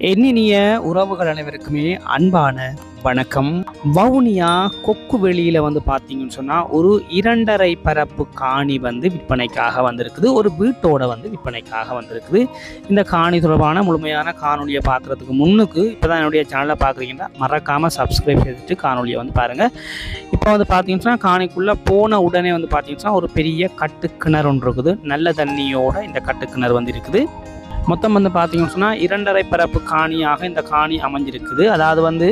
எண்ணினிய உறவுகள் அனைவருக்குமே அன்பான வணக்கம். வவுனியா கொக்கு வெளியில வந்து பார்த்தீங்கன்னு சொன்னா ஒரு இரண்டரை பரப்பு காணி வந்து விற்பனைக்காக வந்திருக்குது. ஒரு வீட்டோட வந்து விற்பனைக்காக வந்திருக்குது. இந்த காணி தொடர்பான முழுமையான காணொலியை பார்க்கறதுக்கு முன்னுக்கு இப்போ தான் என்னுடைய சேனலை பார்க்குறீங்கன்னா மறக்காம சப்ஸ்கிரைப் செய்துட்டு காணொலியை வந்து பாருங்க. இப்போ வந்து பார்த்தீங்கன்னு காணிக்குள்ளே காணிக்குள்ள போன உடனே வந்து பார்த்தீங்கன்னா ஒரு பெரிய கட்டுக்கிணறு ஒன்று இருக்குது. நல்ல தண்ணியோட இந்த கட்டுக்கிணறு வந்து இருக்குது. மொத்தம் வந்து பார்த்தீங்கன்னு சொன்னால் இரண்டரை பரப்பு காணியாக இந்த காணி அமைஞ்சிருக்குது. அதாவது வந்து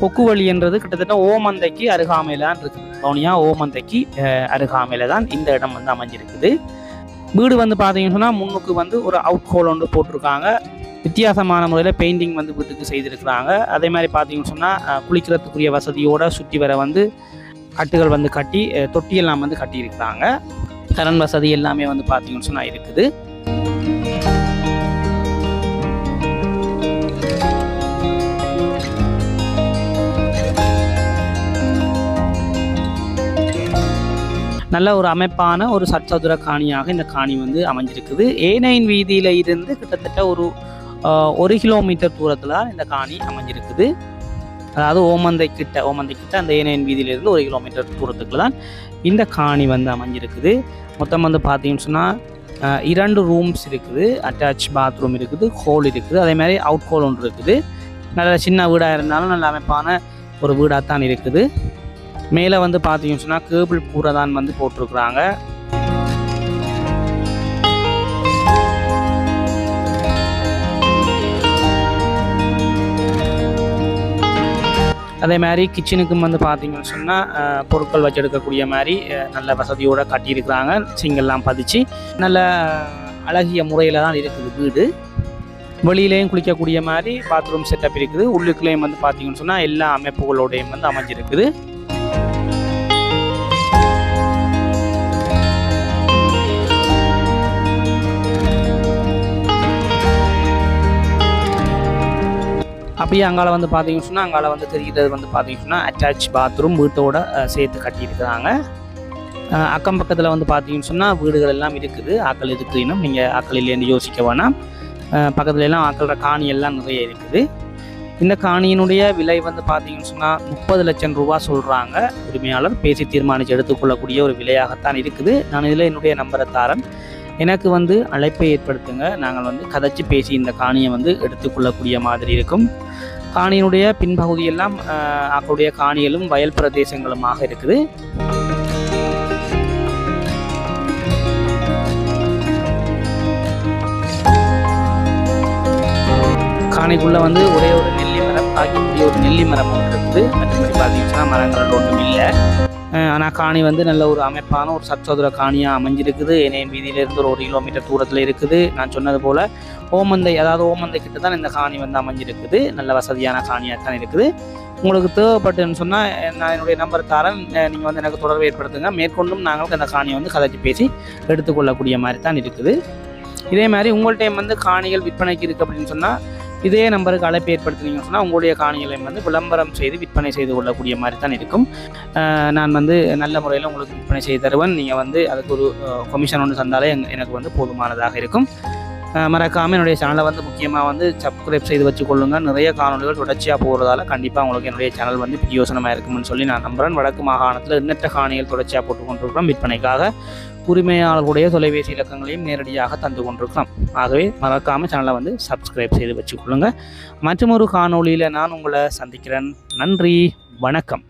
கொக்குவழின்றது கிட்டத்தட்ட ஓமந்தைக்கு அருகாமையில் தான் இருக்குது. வவுனியா ஓமந்தைக்கு அருகாமையில் தான் இந்த இடம் வந்து அமைஞ்சிருக்குது. வீடு வந்து பார்த்தீங்கன்னு சொன்னால் முன்னுக்கு வந்து ஒரு அவுட் ஹோல் ஒன்று போட்டிருக்காங்க. வித்தியாசமான முறையில் பெயிண்டிங் வந்து வீட்டுக்கு செய்திருக்கிறாங்க. அதே மாதிரி பார்த்தீங்கன்னு சொன்னால் குளிக்கிறதுக்குரிய வசதியோடு சுற்றி வர வந்து கட்டுகள் வந்து கட்டி தொட்டியெல்லாம் வந்து கட்டியிருக்கிறாங்க. கரண்ட் வசதி எல்லாமே வந்து பார்த்தீங்கன்னு சொன்னால் இருக்குது. நல்ல ஒரு அமைப்பான ஒரு சட்சதுர காணியாக இந்த காணி வந்து அமைஞ்சிருக்குது. ஏனையின் வீதியில இருந்து கிட்டத்தட்ட ஒரு ஒரு கிலோமீட்டர் தூரத்தில் தான் இந்த காணி அமைஞ்சிருக்குது. அதாவது ஓமந்தை கிட்ட ஓமந்தை கிட்ட அந்த ஏனைன் வீதியிலிருந்து ஒரு கிலோமீட்டர் தூரத்துக்குள்ள தான் இந்த காணி வந்து அமைஞ்சிருக்குது. மொத்தம் வந்து பார்த்தீங்கன்னு சொன்னால் இரண்டு ரூம்ஸ் இருக்குது. அட்டாச் பாத்ரூம் இருக்குது ஹோல் இருக்குது. அதே மாதிரி அவுட் ஹோல் ஒன்று இருக்குது. நல்ல சின்ன வீடாக இருந்தாலும் நல்ல அமைப்பான ஒரு வீடாக தான் இருக்குது. மேலே வந்து பார்த்தீங்கன்னு சொன்னால் கேபிள் கூரை தான் வந்து போட்டிருக்கிறாங்க. அதே மாதிரி கிச்சனுக்கும் வந்து பார்த்தீங்கன்னு சொன்னால் பொருட்கள் வச்சு எடுக்கக்கூடிய மாதிரி நல்ல வசதியோடு கட்டியிருக்கிறாங்க. சிங்கெல்லாம் பதிச்சு நல்ல அழகிய முறையில் தான் இருக்குது வீடு. வெளியிலேயும் குளிக்கக்கூடிய மாதிரி பாத்ரூம் செட்டப் இருக்குது. உள்ளுக்குள்ளேயும் வந்து பார்த்தீங்கன்னு சொன்னால் எல்லா அமைப்புகளோடையும் வந்து அமைஞ்சிருக்குது. அப்படியே அங்கால வந்து பார்த்தீங்கன்னு சொன்னால் அங்கால வந்து தெரிகிறது வந்து பார்த்தீங்கன்னு சொன்னால் அட்டாச் பாத்ரூம் வீட்டோட சேர்த்து கட்டியிருக்கிறாங்க. அக்கம் பக்கத்தில் வந்து பார்த்தீங்கன்னு சொன்னால் வீடுகள் எல்லாம் இருக்குது. ஆக்கள் இருக்குன்னு நீங்கள் ஆக்கள் இல்லைன்னு யோசிக்க வேணாம். பக்கத்துல எல்லாம் ஆக்களோட காணி எல்லாம் நிறைய இருக்குது. இந்த காணியினுடைய விலை வந்து பார்த்தீங்கன்னு சொன்னால் முப்பது லட்சம் ரூபா சொல்கிறாங்க உரிமையாளர் பேசி தீர்மானித்து எடுத்துக்கொள்ளக்கூடிய ஒரு விலையாகத்தான் இருக்குது. நான் இதில் என்னுடைய நம்பரை தாரன் எனக்கு வந்து அழைப்பை ஏற்படுத்துங்க. நாங்கள் வந்து கதைச்சு பேசி இந்த காணியை வந்து எடுத்துக்கொள்ளக்கூடிய மாதிரி இருக்கும். காணியினுடைய பின்பகுதியெல்லாம் அவருடைய காணிகளும் வயல் பிரதேசங்களுமாக இருக்குது. காணிக்குள்ளே வந்து ஒரே ஒரு நெல்லி மரம் காய்க்கக்கூடிய ஒரு நெல்லி மரம் ஒன்று இருக்குது. மற்றபடி பார்த்தீங்கன்னா மரங்கள் ஒன்று ஆனால் காணி வந்து நல்ல ஒரு அமைப்பான ஒரு சத்சோதர காணியாக அமைஞ்சிருக்குது. இணையன் வீதியிலிருந்து ஒரு ஒரு கிலோமீட்டர் தூரத்தில் இருக்குது. நான் சொன்னது போல் ஓமந்தை அதாவது ஓமந்தை கிட்ட தான் இந்த காணி வந்து அமைஞ்சிருக்குது. நல்ல வசதியான காணியாக தான் இருக்குது. உங்களுக்கு தேவைப்பட்டுன்னு சொன்னால் நான் என்னுடைய நம்பர் தரேன். நீங்கள் வந்து எனக்கு தொடர்பு ஏற்படுத்துங்க. மேற்கொண்டும் நாங்கள் அந்த காணியை வந்து கதைச்சி பேசி எடுத்துக்கொள்ளக்கூடிய மாதிரி தான் இருக்குது. இதே மாதிரி உங்கள்கிட்ட வந்து காணிகள் விற்பனைக்கு இருக்குது அப்படின்னு சொன்னால் இதே நம்பருக்கு அழைப்பு ஏற்படுத்தினீங்கன்னு சொன்னால் உங்களுடைய காணிகளை வந்து விளம்பரம் செய்து விற்பனை செய்து கொள்ளக்கூடிய மாதிரி தான் இருக்கும். நான் வந்து நல்ல முறையில் உங்களுக்கு விற்பனை செய்து தருவேன். நீங்கள் வந்து அதுக்கு ஒரு கொமிஷன் ஒன்று தந்தாலே எனக்கு வந்து போதுமானதாக இருக்கும். மறக்காமல் என்னுடைய சேனலை வந்து முக்கியமாக வந்து சப்ஸ்கிரைப் செய்து வச்சுக்கொள்ளுங்கள் நிறைய காணொலிகள் தொடர்ச்சியாக போகிறதால கண்டிப்பாக உங்களுக்கு என்னுடைய சேனல் வந்து பிரயோசனமாக இருக்கும்னு சொல்லி நான் நம்புகிறேன் வடக்கு மாகாணத்தில் எண்ணற்ற காணிகள் தொடர்ச்சியாக போட்டு கொண்டிருக்கிறோம். விற்பனைக்காக உரிமையாளர்களுடைய தொலைபேசி இலக்கங்களையும் நேரடியாக தந்து கொண்டிருக்கலாம் ஆகவே மறக்காமல் சேனலை வந்து சப்ஸ்கிரைப் செய்து வச்சுக்கொள்ளுங்க. மற்றும் ஒரு காணொளியில் நான் உங்களை சந்திக்கிறேன். நன்றி. வணக்கம்.